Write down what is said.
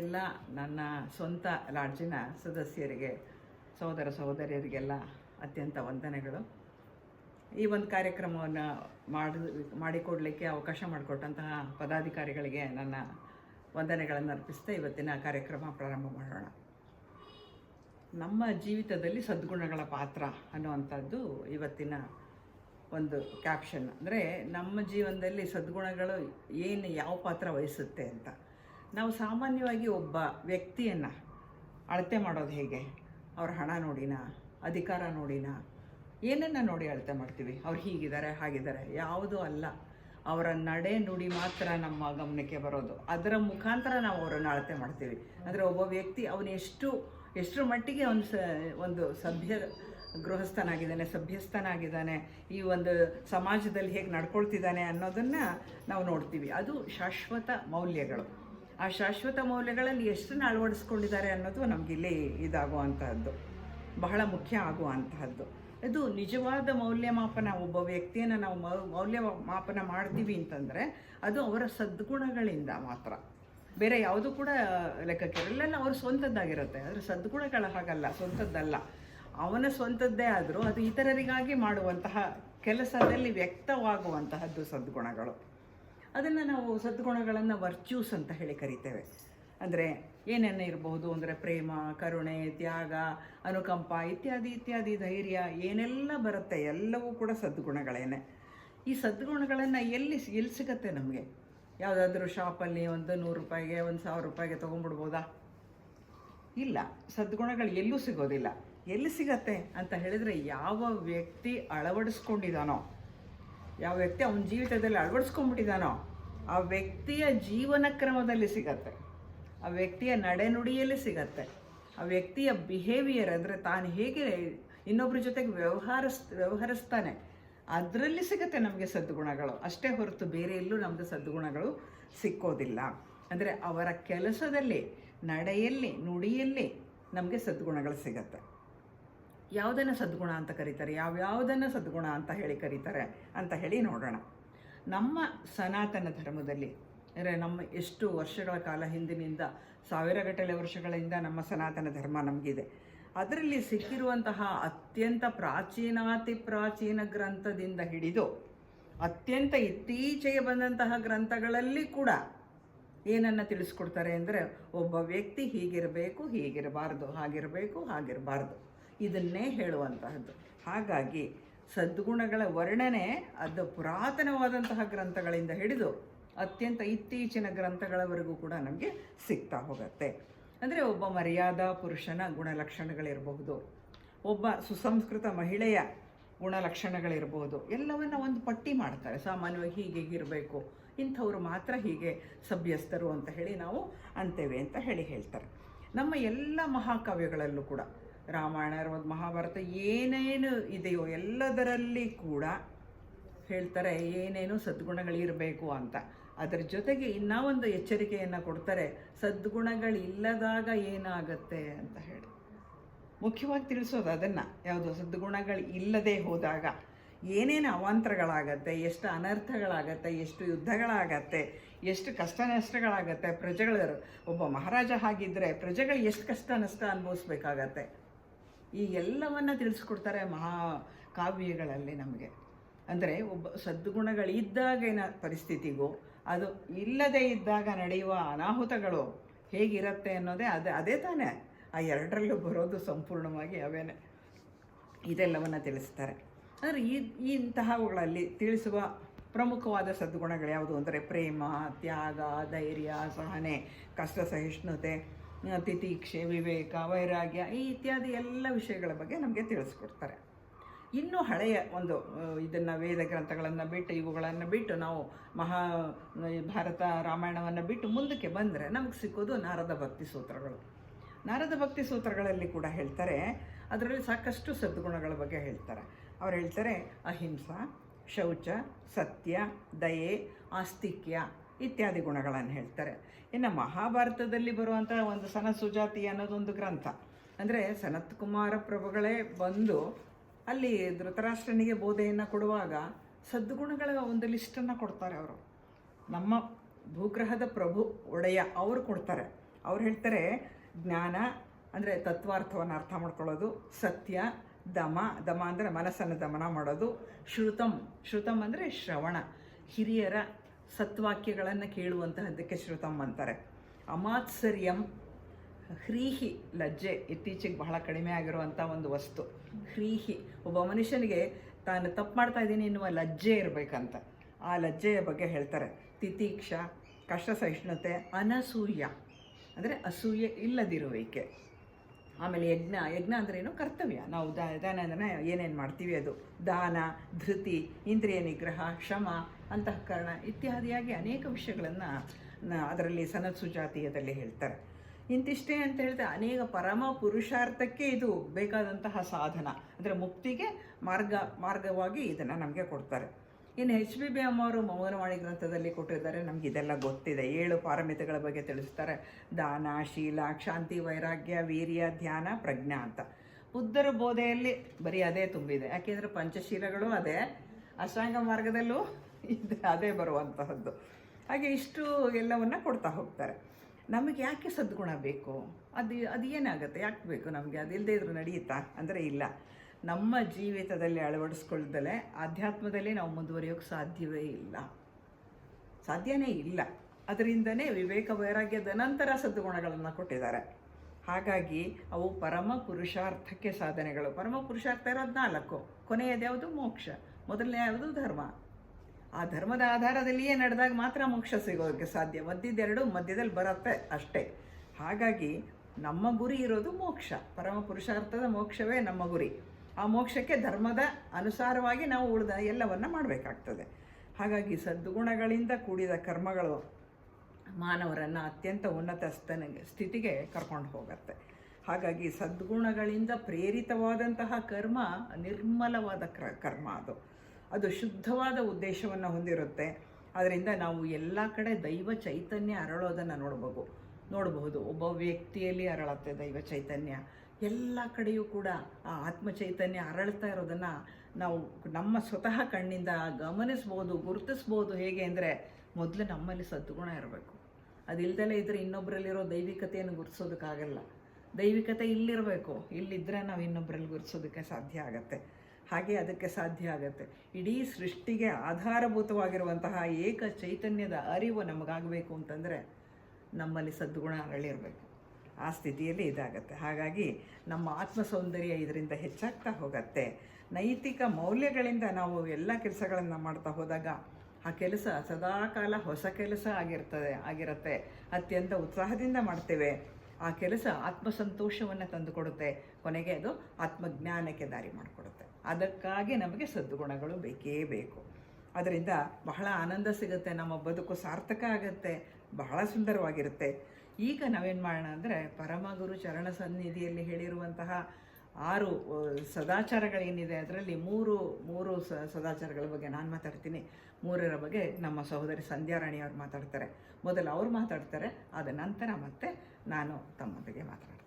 ಎಲ್ಲ ನನ್ನ ಸ್ವಂತ ಲಾಡ್ಜಿನ ಸದಸ್ಯರಿಗೆ, ಸಹೋದರ ಸಹೋದರಿಯರಿಗೆಲ್ಲ ಅತ್ಯಂತ ವಂದನೆಗಳು. ಈ ಒಂದು ಕಾರ್ಯಕ್ರಮವನ್ನು ಮಾಡಿ, ಮಾಡಿಕೊಡಲಿಕ್ಕೆ ಅವಕಾಶ ಮಾಡಿಕೊಟ್ಟಂತಹ ಪದಾಧಿಕಾರಿಗಳಿಗೆ ನನ್ನ ವಂದನೆಗಳನ್ನು ಅರ್ಪಿಸ್ತಾ ಇವತ್ತಿನ ಕಾರ್ಯಕ್ರಮ ಪ್ರಾರಂಭ ಮಾಡೋಣ. ನಮ್ಮ ಜೀವಿತದಲ್ಲಿ ಸದ್ಗುಣಗಳ ಪಾತ್ರ ಅನ್ನುವಂಥದ್ದು ಇವತ್ತಿನ ಒಂದು ಕ್ಯಾಪ್ಷನ್. ಅಂದರೆ ನಮ್ಮ ಜೀವನದಲ್ಲಿ ಸದ್ಗುಣಗಳು ಏನು, ಯಾವ ಪಾತ್ರ ವಹಿಸುತ್ತೆ ಅಂತ. ನಾವು ಸಾಮಾನ್ಯವಾಗಿ ಒಬ್ಬ ವ್ಯಕ್ತಿಯನ್ನು ಅಳತೆ ಮಾಡೋದು ಹೇಗೆ? ಅವ್ರ ಹಣ ನೋಡಿನ, ಅಧಿಕಾರ ನೋಡಿನ, ಏನನ್ನು ನೋಡಿ ಅಳತೆ ಮಾಡ್ತೀವಿ? ಅವ್ರು ಹೀಗಿದ್ದಾರೆ, ಹಾಗಿದ್ದಾರೆ, ಯಾವುದೂ ಅಲ್ಲ. ಅವರ ನಡೆ ನುಡಿ ಮಾತ್ರ ನಮ್ಮ ಗಮನಕ್ಕೆ ಬರೋದು. ಅದರ ಮುಖಾಂತರ ನಾವು ಅವರನ್ನು ಅಳತೆ ಮಾಡ್ತೀವಿ. ಅಂದರೆ ಒಬ್ಬ ವ್ಯಕ್ತಿ ಅವನು ಎಷ್ಟು, ಎಷ್ಟರ ಮಟ್ಟಿಗೆ ಅವನು ಸ, ಒಂದು ಸಭ್ಯ ಗೃಹಸ್ಥನಾಗಿದ್ದಾನೆ, ಸಭ್ಯಸ್ಥನಾಗಿದ್ದಾನೆ, ಈ ಒಂದು ಸಮಾಜದಲ್ಲಿ ಹೇಗೆ ನಡ್ಕೊಳ್ತಿದ್ದಾನೆ ಅನ್ನೋದನ್ನು ನಾವು ನೋಡ್ತೀವಿ. ಅದು ಶಾಶ್ವತ ಮೌಲ್ಯಗಳು. ಆ ಶಾಶ್ವತ ಮೌಲ್ಯಗಳಲ್ಲಿ ಎಷ್ಟನ್ನು ಅಳವಡಿಸ್ಕೊಂಡಿದ್ದಾರೆ ಅನ್ನೋದು ನಮಗಿಲ್ಲಿ ಇದಾಗುವಂತಹದ್ದು. ಬಹಳ ಮುಖ್ಯ ಆಗುವಂತಹದ್ದು. ಇದು ನಿಜವಾದ ಮೌಲ್ಯಮಾಪನ ಒಬ್ಬ ವ್ಯಕ್ತಿಯನ್ನು ನಾವು ಮೌಲ್ಯ ಮಾಪನ ಮಾಡ್ತೀವಿ ಅಂತಂದರೆ ಅದು ಅವರ ಸದ್ಗುಣಗಳಿಂದ ಮಾತ್ರ. ಬೇರೆ ಯಾವುದು ಕೂಡ ಲೆಕ್ಕಕ್ಕೆ ಇರಲಿಲ್ಲ ಅವ್ರ ಸ್ವಂತದ್ದಾಗಿರುತ್ತೆ. ಆದರೆ ಸದ್ಗುಣಗಳ ಹಾಗಲ್ಲ, ಸ್ವಂತದ್ದಲ್ಲ. ಅವನ ಸ್ವಂತದ್ದೇ ಆದರೂ ಅದು ಇತರರಿಗಾಗಿ ಮಾಡುವಂತಹ ಕೆಲಸದಲ್ಲಿ ವ್ಯಕ್ತವಾಗುವಂತಹದ್ದು ಸದ್ಗುಣಗಳು. ಅದನ್ನು ನಾವು ಸದ್ಗುಣಗಳನ್ನು ವರ್ಚ್ಯೂಸ್ ಅಂತ ಹೇಳಿ ಕರಿತೇವೆ. ಅಂದರೆ ಏನೇನು ಇರಬಹುದು? ಅಂದರೆ ಪ್ರೇಮ, ಕರುಣೆ, ತ್ಯಾಗ, ಅನುಕಂಪ ಇತ್ಯಾದಿ ಇತ್ಯಾದಿ, ಧೈರ್ಯ ಏನೆಲ್ಲ ಬರುತ್ತೆ ಎಲ್ಲವೂ ಕೂಡ ಸದ್ಗುಣಗಳೇನೆ. ಈ ಸದ್ಗುಣಗಳನ್ನು ಎಲ್ಲಿ ಎಲ್ಲಿ ಸಿಗತ್ತೆ ನಮಗೆ? ಯಾವುದಾದ್ರೂ ಶಾಪಲ್ಲಿ ಒಂದು ನೂರು ರೂಪಾಯಿಗೆ, ಒಂದು ಸಾವಿರ ರೂಪಾಯಿಗೆ ತೊಗೊಂಡ್ಬಿಡ್ಬೋದಾ? ಇಲ್ಲ. ಸದ್ಗುಣಗಳು ಎಲ್ಲೂ ಸಿಗೋದಿಲ್ಲ. ಎಲ್ಲಿ ಸಿಗತ್ತೆ ಅಂತ ಹೇಳಿದರೆ ಯಾವ ವ್ಯಕ್ತಿ ಅಳವಡಿಸ್ಕೊಂಡಿದ್ದಾನೋ ಯಾವ ವ್ಯಕ್ತಿ ಅವನ ಜೀವಿತದಲ್ಲಿ ಅಳವಡಿಸ್ಕೊಂಡ್ಬಿಟ್ಟಿದ್ದಾನೋ ಆ ವ್ಯಕ್ತಿಯ ಜೀವನ ಕ್ರಮದಲ್ಲಿ ಸಿಗತ್ತೆ. ಆ ವ್ಯಕ್ತಿಯ ನಡೆನುಡಿಯಲ್ಲಿ ಸಿಗತ್ತೆ. ಆ ವ್ಯಕ್ತಿಯ ಬಿಹೇವಿಯರ್ ಅಂದರೆ ತಾನು ಹೇಗೆ ಇನ್ನೊಬ್ಬರ ಜೊತೆಗೆ ವ್ಯವಹಾರಿಸ್ ವ್ಯವಹರಿಸ್ತಾನೆ, ಅದರಲ್ಲಿ ಸಿಗುತ್ತೆ ನಮಗೆ ಸದ್ಗುಣಗಳು. ಅಷ್ಟೇ ಹೊರತು ಬೇರೆ ಎಲ್ಲೂ ನಮ್ಮದು ಸದ್ಗುಣಗಳು ಸಿಕ್ಕೋದಿಲ್ಲ. ಅಂದರೆ ಅವರ ಕೆಲಸದಲ್ಲಿ, ನಡೆಯಲ್ಲಿ, ನುಡಿಯಲ್ಲಿ ನಮಗೆ ಸದ್ಗುಣಗಳು ಸಿಗತ್ತೆ. ಯಾವುದನ್ನು ಸದ್ಗುಣ ಅಂತ ಕರೀತಾರೆ ಯಾವ್ಯಾವುದನ್ನು ಸದ್ಗುಣ ಅಂತ ಹೇಳಿ ಕರೀತಾರೆ ಅಂತ ಹೇಳಿ ನೋಡೋಣ. ನಮ್ಮ ಸನಾತನ ಧರ್ಮದಲ್ಲಿ, ಅಂದರೆ ನಮ್ಮ ಎಷ್ಟು ವರ್ಷಗಳ ಕಾಲ ಹಿಂದಿನಿಂದ ಸಾವಿರಗಟ್ಟಲೆ ವರ್ಷಗಳಿಂದ ನಮ್ಮ ಸನಾತನ ಧರ್ಮ ನಮಗಿದೆ. ಅದರಲ್ಲಿ ಸಿಕ್ಕಿರುವಂತಹ ಅತ್ಯಂತ ಪ್ರಾಚೀನಾತಿ ಪ್ರಾಚೀನ ಗ್ರಂಥದಿಂದ ಹಿಡಿದು ಅತ್ಯಂತ ಇತ್ತೀಚೆಗೆ ಬಂದಂತಹ ಗ್ರಂಥಗಳಲ್ಲಿ ಕೂಡ ಏನನ್ನು ತಿಳಿಸ್ಕೊಡ್ತಾರೆ ಅಂದರೆ, ಒಬ್ಬ ವ್ಯಕ್ತಿ ಹೀಗಿರಬೇಕು, ಹೀಗಿರಬಾರ್ದು, ಹಾಗಿರಬೇಕು, ಹಾಗಿರಬಾರ್ದು. ಇದನ್ನೇ ಹೇಳುವಂತಹದ್ದು. ಹಾಗಾಗಿ ಸದ್ಗುಣಗಳ ವರ್ಣನೆ ಅದು ಪುರಾತನವಾದಂತಹ ಗ್ರಂಥಗಳಿಂದ ಹಿಡಿದು ಅತ್ಯಂತ ಇತ್ತೀಚಿನ ಗ್ರಂಥಗಳವರೆಗೂ ಕೂಡ ನಮಗೆ ಸಿಗ್ತಾ ಹೋಗುತ್ತೆ. ಅಂದರೆ ಒಬ್ಬ ಮರ್ಯಾದಾ ಪುರುಷನ ಗುಣಲಕ್ಷಣಗಳಿರಬಹುದು. ಒಬ್ಬ ಸುಸಂಸ್ಕೃತ ಮಹಿಳೆಯ ಗುಣಲಕ್ಷಣಗಳಿರ್ಬೋದು ಎಲ್ಲವನ್ನ ಒಂದು ಪಟ್ಟಿ ಮಾಡ್ತಾರೆ. ಸಾಮಾನ್ಯವಾಗಿ ಹೀಗೆ ಇರಬೇಕು ಇಂಥವ್ರು ಮಾತ್ರ ಹೀಗೆ ಸಭ್ಯಸ್ಥರು ಅಂತ ಹೇಳಿ ನಾವು ಅಂತೇವೆ ಅಂತ ಹೇಳಿ ಹೇಳ್ತಾರೆ. ನಮ್ಮ ಎಲ್ಲ ಮಹಾಕಾವ್ಯಗಳಲ್ಲೂ ಕೂಡ ರಾಮಾಯಣ ಇರ್ಬೋದು ಮಹಾಭಾರತ ಏನೇನು ಇದೆಯೋ ಎಲ್ಲದರಲ್ಲಿ ಕೂಡ ಹೇಳ್ತಾರೆ ಏನೇನು ಸದ್ಗುಣಗಳಿರಬೇಕು ಅಂತ. ಅದರ ಜೊತೆಗೆ ಇನ್ನೂ ಒಂದು ಎಚ್ಚರಿಕೆಯನ್ನು ಕೊಡ್ತಾರೆ, ಸದ್ಗುಣಗಳಿಲ್ಲದಾಗ ಏನಾಗುತ್ತೆ ಅಂತ ಹೇಳಿ. ಮುಖ್ಯವಾಗಿ ತಿಳಿಸೋದು ಅದನ್ನು, ಯಾವುದು ಸದ್ಗುಣಗಳು ಇಲ್ಲದೆ ಹೋದಾಗ ಏನೇನು ಅವಾಂತರಗಳಾಗತ್ತೆ, ಎಷ್ಟು ಅನರ್ಥಗಳಾಗತ್ತೆ, ಎಷ್ಟು ಯುದ್ಧಗಳಾಗತ್ತೆ, ಎಷ್ಟು ಕಷ್ಟ ನಷ್ಟಗಳಾಗತ್ತೆ ಪ್ರಜೆಗಳು, ಒಬ್ಬ ಮಹಾರಾಜ ಹಾಗಿದ್ದರೆ ಪ್ರಜೆಗಳು ಎಷ್ಟು ಕಷ್ಟ ನಷ್ಟ ಅನುಭವಿಸ್ಬೇಕಾಗತ್ತೆ. ಈ ಎಲ್ಲವನ್ನು ತಿಳಿಸ್ಕೊಡ್ತಾರೆ ಮಹಾ ಕಾವ್ಯಗಳಲ್ಲಿ ನಮಗೆ. ಅಂದರೆ ಒಬ್ಬ ಸದ್ಗುಣಗಳಿದ್ದಾಗಿನ ಪರಿಸ್ಥಿತಿಗೂ, ಅದು ಇಲ್ಲದೇ ಇದ್ದಾಗ ನಡೆಯುವ ಅನಾಹುತಗಳು ಹೇಗಿರುತ್ತೆ ಅನ್ನೋದೇ ಅದೇ ಅದೇ ತಾನೇ. ಆ ಎರಡರಲ್ಲೂ ಬರೋದು ಸಂಪೂರ್ಣವಾಗಿ ಅವೇನೆ. ಇದೆಲ್ಲವನ್ನು ತಿಳಿಸ್ತಾರೆ. ಅಂದರೆ ಈ ಇಂತಹವುಗಳಲ್ಲಿ ತಿಳಿಸುವ ಪ್ರಮುಖವಾದ ಸದ್ಗುಣಗಳು ಯಾವುದು? ಅಂದರೆ ಪ್ರೇಮ, ತ್ಯಾಗ, ಧೈರ್ಯ, ಸಹನೆ, ಕಷ್ಟ, ಸಹಿಷ್ಣುತೆ ತಿತೀಕ್ಷೆ ವಿವೇಕ, ವೈರಾಗ್ಯ, ಈ ಇತ್ಯಾದಿ ಎಲ್ಲ ವಿಷಯಗಳ ಬಗ್ಗೆ ನಮಗೆ ತಿಳಿಸ್ಕೊಡ್ತಾರೆ. ಇನ್ನೂ ಹಳೆಯ ಒಂದು ಇದನ್ನು ವೇದ ಗ್ರಂಥಗಳನ್ನು ಬಿಟ್ಟು, ಇವುಗಳನ್ನು ಬಿಟ್ಟು ನಾವು ಮಹಾ ಭಾರತ ರಾಮಾಯಣವನ್ನು ಬಿಟ್ಟು ಮುಂದಕ್ಕೆ ಬಂದರೆ ನಮಗೆ ಸಿಕ್ಕೋದು ನಾರದ ಭಕ್ತಿ ಸೂತ್ರಗಳು. ನಾರದ ಭಕ್ತಿ ಸೂತ್ರಗಳಲ್ಲಿ ಕೂಡ ಹೇಳ್ತಾರೆ, ಅದರಲ್ಲಿ ಸಾಕಷ್ಟು ಸದ್ಗುಣಗಳ ಬಗ್ಗೆ ಹೇಳ್ತಾರೆ. ಅವ್ರು ಹೇಳ್ತಾರೆ, ಅಹಿಂಸಾ, ಶೌಚ, ಸತ್ಯ, ದಯೆ, ಆಸ್ತಿಕ್ಯ ಇತ್ಯಾದಿ ಗುಣಗಳನ್ನು ಹೇಳ್ತಾರೆ. ಇನ್ನು ಮಹಾಭಾರತದಲ್ಲಿ ಬರುವಂಥ ಒಂದು ಸನ ಸುಜಾತಿ ಅನ್ನೋದೊಂದು ಗ್ರಂಥ. ಅಂದರೆ ಸನತ್ ಕುಮಾರ ಪ್ರಭುಗಳೇ ಬಂದು ಅಲ್ಲಿ ಧೃತರಾಷ್ಟ್ರನಿಗೆ ಬೋಧೆಯನ್ನು ಕೊಡುವಾಗ ಸದ್ಗುಣಗಳ ಒಂದು ಲಿಸ್ಟನ್ನು ಕೊಡ್ತಾರೆ ಅವರು. ನಮ್ಮ ಭೂಗ್ರಹದ ಪ್ರಭು ಒಡೆಯ ಅವರು ಕೊಡ್ತಾರೆ. ಅವ್ರು ಹೇಳ್ತಾರೆ, ಜ್ಞಾನ ಅಂದರೆ ತತ್ವಾರ್ಥವನ್ನು ಅರ್ಥ ಮಾಡ್ಕೊಳ್ಳೋದು, ಸತ್ಯ, ದಮ ದಮ ಅಂದರೆ ಮನಸ್ಸನ್ನು ದಮನ ಮಾಡೋದು, ಶ್ರುತಂ ಶ್ರುತಂ ಅಂದರೆ ಶ್ರವಣ, ಹಿರಿಯರ ಸತ್ವಾಕ್ಯಗಳನ್ನು ಕೇಳುವಂತಹದ್ದಕ್ಕೆ ಶ್ರುತಂ ಅಂತಾರೆ. ಅಮಾತ್ಸರ್ಯಂ ಹ್ರೀಹಿ ಲಜ್ಜೆ ಇತ್ತೀಚೆಗೆ ಬಹಳ ಕಡಿಮೆ ಆಗಿರುವಂಥ ಒಂದು ವಸ್ತು. ಹ್ರೀಹಿ, ಒಬ್ಬ ಮನುಷ್ಯನಿಗೆ ತಾನು ತಪ್ಪು ಮಾಡ್ತಾ ಇದ್ದೀನಿ ಎನ್ನುವ ಲಜ್ಜೆ ಇರಬೇಕಂತ. ಆ ಲಜ್ಜೆಯ ಬಗ್ಗೆ ಹೇಳ್ತಾರೆ. ತಿತೀಕ್ಷ ಕಷ್ಟ ಸಹಿಷ್ಣುತೆ ಅನಸೂಯ. ಅಂದರೆ ಅಸೂಯೆ ಇಲ್ಲದಿರುವಿಕೆ. ಆಮೇಲೆ ಯಜ್ಞ ಯಜ್ಞ ಏನು? ಕರ್ತವ್ಯ. ನಾವು ದಾನ ಅಂದರೆ ಏನೇನು ಮಾಡ್ತೀವಿ ಅದು? ದಾನ, ಧೃತಿ, ಇಂದ್ರಿಯ ನಿಗ್ರಹ ಶ್ರಮ ಅಂತಃಕರಣ ಇತ್ಯಾದಿಯಾಗಿ ಅನೇಕ ವಿಷಯಗಳನ್ನು ಅದರಲ್ಲಿ ಸನತ್ ಸುಜಾತೀಯದಲ್ಲಿ ಹೇಳ್ತಾರೆ. ಇಂತಿಷ್ಟೇ ಅಂತ ಹೇಳಿದ್ರೆ ಅನೇಕ ಪರಮ ಪುರುಷಾರ್ಥಕ್ಕೆ ಇದು ಬೇಕಾದಂತಹ ಸಾಧನ. ಅಂದರೆ ಮುಕ್ತಿಗೆ ಮಾರ್ಗ, ಮಾರ್ಗವಾಗಿ ಇದನ್ನು ನಮಗೆ ಕೊಡ್ತಾರೆ. ಇನ್ನು ಎಚ್ ಬಿ ಬಿ ಅಮ್ಮವರು ಮೌನವಾಣಿ ಗ್ರಂಥದಲ್ಲಿ ಕೊಟ್ಟಿದ್ದಾರೆ. ನಮ್ಗೆ ಇದೆಲ್ಲ ಗೊತ್ತಿದೆ. ಏಳು ಪಾರಮಿತಗಳ ಬಗ್ಗೆ ತಿಳಿಸ್ತಾರೆ. ದಾನ, ಶೀಲ, ಶಾಂತಿ, ವೈರಾಗ್ಯ, ವೀರ್ಯ, ಧ್ಯಾನ, ಪ್ರಜ್ಞಾ ಅಂತ. ಬುದ್ಧರ ಬೋಧೆಯಲ್ಲಿ ಬರೀ ಅದೇ ತುಂಬಿದೆ. ಯಾಕೆಂದರೆ ಪಂಚಶೀಲಗಳು ಅದೇ ಅಷ್ಟಾಂಗ ಮಾರ್ಗದಲ್ಲೂ ಇದೆ, ಅದೇ ಬರುವಂತಹದ್ದು. ಹಾಗೆ ಇಷ್ಟು ಎಲ್ಲವನ್ನ ಕೊಡ್ತಾ ಹೋಗ್ತಾರೆ. ನಮಗೆ ಯಾಕೆ ಸದ್ಗುಣ ಬೇಕು? ಅದು ಅದು ಏನಾಗುತ್ತೆ? ಯಾಕೆ ಬೇಕು ನಮಗೆ? ಅದಿಲ್ಲದೆ ಇದ್ರೂ ನಡೆಯುತ್ತಾ ಅಂದರೆ ಇಲ್ಲ. ನಮ್ಮ ಜೀವಿತದಲ್ಲಿ ಅಳವಡಿಸ್ಕೊಳ್ದಲೆ ಆಧ್ಯಾತ್ಮದಲ್ಲಿ ನಾವು ಮುಂದುವರಿಯೋಕೆ ಸಾಧ್ಯವೇ ಇಲ್ಲ. ಸಾಧ್ಯನೇ ಇಲ್ಲ. ಅದರಿಂದನೇ ವಿವೇಕ ವೈರಾಗ್ಯದ ನಂತರ ಸದ್ಗುಣಗಳನ್ನು ಕೊಟ್ಟಿದ್ದಾರೆ. ಹಾಗಾಗಿ ಅವು ಪರಮ ಪುರುಷಾರ್ಥಕ್ಕೆ ಸಾಧನೆಗಳು. ಪರಮ ಪುರುಷಾರ್ಥ ಇರೋದು ನಾಲ್ಕು. ಕೊನೆಯದ್ಯಾವುದು ಮೋಕ್ಷ. ಮೊದಲನೇ ಯಾವುದು? ಧರ್ಮ. ಆ ಧರ್ಮದ ಆಧಾರದಲ್ಲಿಯೇ ನಡೆದಾಗ ಮಾತ್ರ ಮೋಕ್ಷ ಸಿಗೋದಕ್ಕೆ ಸಾಧ್ಯ. ಮಧ್ಯದೆರಡು ಮಧ್ಯದಲ್ಲಿ ಬರುತ್ತೆ ಅಷ್ಟೇ. ಹಾಗಾಗಿ ನಮ್ಮ ಗುರಿ ಇರೋದು ಮೋಕ್ಷ. ಪರಮ ಪುರುಷಾರ್ಥದ ಮೋಕ್ಷವೇ ನಮ್ಮ ಗುರಿ. ಆ ಮೋಕ್ಷಕ್ಕೆ ಧರ್ಮದ ಅನುಸಾರವಾಗಿ ನಾವು ಉಳಿದ ಎಲ್ಲವನ್ನು ಮಾಡಬೇಕಾಗ್ತದೆ. ಹಾಗಾಗಿ ಸದ್ಗುಣಗಳಿಂದ ಕೂಡಿದ ಕರ್ಮಗಳು ಮಾನವರನ್ನು ಅತ್ಯಂತ ಉನ್ನತ ಸ್ತನ ಸ್ಥಿತಿಗೆ ಕರ್ಕೊಂಡು ಹೋಗುತ್ತೆ. ಹಾಗಾಗಿ ಸದ್ಗುಣಗಳಿಂದ ಪ್ರೇರಿತವಾದಂತಹ ಕರ್ಮ ನಿರ್ಮಲವಾದ ಕ್ರ ಕರ್ಮ ಅದು. ಅದು ಶುದ್ಧವಾದ ಉದ್ದೇಶವನ್ನು ಹೊಂದಿರುತ್ತೆ. ಅದರಿಂದ ನಾವು ಎಲ್ಲ ಕಡೆ ದೈವ ಚೈತನ್ಯ ಅರಳೋದನ್ನು ನೋಡ್ಬೋದು. ನೋಡಬಹುದು ಒಬ್ಬ ವ್ಯಕ್ತಿಯಲ್ಲಿ ಅರಳತ್ತೆ ದೈವ ಚೈತನ್ಯ. ಎಲ್ಲ ಕಡೆಯೂ ಕೂಡ ಆ ಆತ್ಮ ಚೈತನ್ಯ ಅರಳ್ತಾ ಇರೋದನ್ನು ನಾವು ನಮ್ಮ ಸ್ವತಃ ಕಣ್ಣಿಂದ ಗಮನಿಸ್ಬೋದು, ಗುರುತಿಸ್ಬೋದು ಹೇಗೆ ಅಂದರೆ ಮೊದಲು ನಮ್ಮಲ್ಲಿ ಸದ್ಗುಣ ಇರಬೇಕು. ಅದಿಲ್ದಲೇ ಇದ್ದರೆ ಇನ್ನೊಬ್ಬರಲ್ಲಿರೋ ದೈವಿಕತೆಯನ್ನು ಗುರುತಿಸೋದಕ್ಕಾಗಲ್ಲ. ದೈವಿಕತೆ ಇಲ್ಲಿರಬೇಕು ಇಲ್ಲಿದ್ದರೆ ನಾವು ಇನ್ನೊಬ್ಬರಲ್ಲಿ ಗುರುತಿಸೋದಕ್ಕೆ ಸಾಧ್ಯ ಆಗತ್ತೆ. ಹಾಗೆ ಅದಕ್ಕೆ ಸಾಧ್ಯ ಆಗುತ್ತೆ. ಇಡೀ ಸೃಷ್ಟಿಗೆ ಆಧಾರಭೂತವಾಗಿರುವಂತಹ ಏಕ ಚೈತನ್ಯದ ಅರಿವು ನಮಗಾಗಬೇಕು ಅಂತಂದರೆ ನಮ್ಮಲ್ಲಿ ಸದ್ಗುಣ ಅರಳಿರಬೇಕು ಆ ಸ್ಥಿತಿಯಲ್ಲಿ ಇದಾಗತ್ತೆ. ಹಾಗಾಗಿ ನಮ್ಮ ಆತ್ಮ ಸೌಂದರ್ಯ ಇದರಿಂದ ಹೆಚ್ಚಾಗ್ತಾ ಹೋಗತ್ತೆ. ನೈತಿಕ ಮೌಲ್ಯಗಳಿಂದ ನಾವು ಎಲ್ಲ ಕೆಲಸಗಳನ್ನು ಮಾಡ್ತಾ ಹೋದಾಗ ಆ ಕೆಲಸ ಸದಾಕಾಲ ಹೊಸ ಕೆಲಸ ಆಗಿರ್ತದೆ, ಆಗಿರುತ್ತೆ. ಅತ್ಯಂತ ಉತ್ಸಾಹದಿಂದ ಮಾಡ್ತೇವೆ. ಆ ಕೆಲಸ ಆತ್ಮಸಂತೋಷವನ್ನು ತಂದುಕೊಡುತ್ತೆ. ಕೊನೆಗೆ ಅದು ಆತ್ಮಜ್ಞಾನಕ್ಕೆ ದಾರಿ ಮಾಡಿಕೊಡುತ್ತೆ. ಅದಕ್ಕಾಗಿ ನಮಗೆ ಸದ್ಗುಣಗಳು ಬೇಕೇ ಬೇಕು. ಅದರಿಂದ ಬಹಳ ಆನಂದ ಸಿಗುತ್ತೆ. ನಮ್ಮ ಬದುಕು ಸಾರ್ಥಕ ಆಗುತ್ತೆ. ಬಹಳ ಸುಂದರವಾಗಿರುತ್ತೆ. ಈಗ ನಾವೇನು ಮಾಡೋಣ ಅಂದರೆ ಪರಮಗುರು ಚರಣ ಸನ್ನಿಧಿಯಲ್ಲಿ ಹೇಳಿರುವಂತಹ ಆರು ಸದಾಚಾರಗಳೇನಿದೆ ಅದರಲ್ಲಿ ಮೂರು ಮೂರು ಸದಾಚಾರಗಳ ಬಗ್ಗೆ ನಾನು ಮಾತಾಡ್ತೀನಿ. ಮೂರರ ಬಗ್ಗೆ ನಮ್ಮ ಸಹೋದರಿ ಸಂಧ್ಯಾರಾಣಿ ಅವ್ರು ಮಾತಾಡ್ತಾರೆ. ಮೊದಲು ಅವ್ರು ಮಾತಾಡ್ತಾರೆ ಅದ ನಂತರ ಮತ್ತೆ ನಾನು ತಮ್ಮೊಂದಿಗೆ ಮಾತಾಡ್ತೀನಿ.